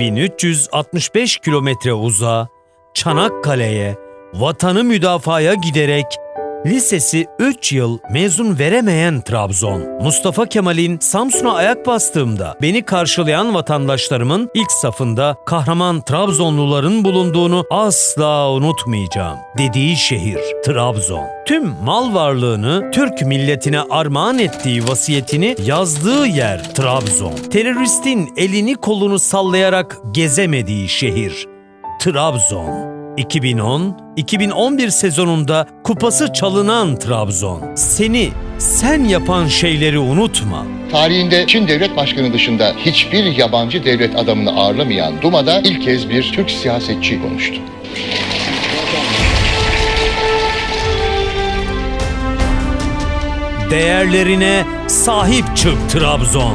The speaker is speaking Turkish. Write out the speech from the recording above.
1365 kilometre uzağa Çanakkale'ye vatanı müdafaya giderek lisesi 3 yıl mezun veremeyen Trabzon. Mustafa Kemal'in Samsun'a ayak bastığımda beni karşılayan vatandaşlarımın ilk safında kahraman Trabzonluların bulunduğunu asla unutmayacağım. Dediği şehir Trabzon. Tüm mal varlığını Türk milletine armağan ettiği vasiyetini yazdığı yer Trabzon. Teröristin elini kolunu sallayarak gezemediği şehir Trabzon. 2010-2011 sezonunda kupası çalınan Trabzon. Seni sen yapan şeyleri unutma. Tarihinde Çin devlet başkanı dışında hiçbir yabancı devlet adamını ağırlamayan Duma'da ilk kez bir Türk siyasetçi konuştu. Değerlerine sahip çık Trabzon.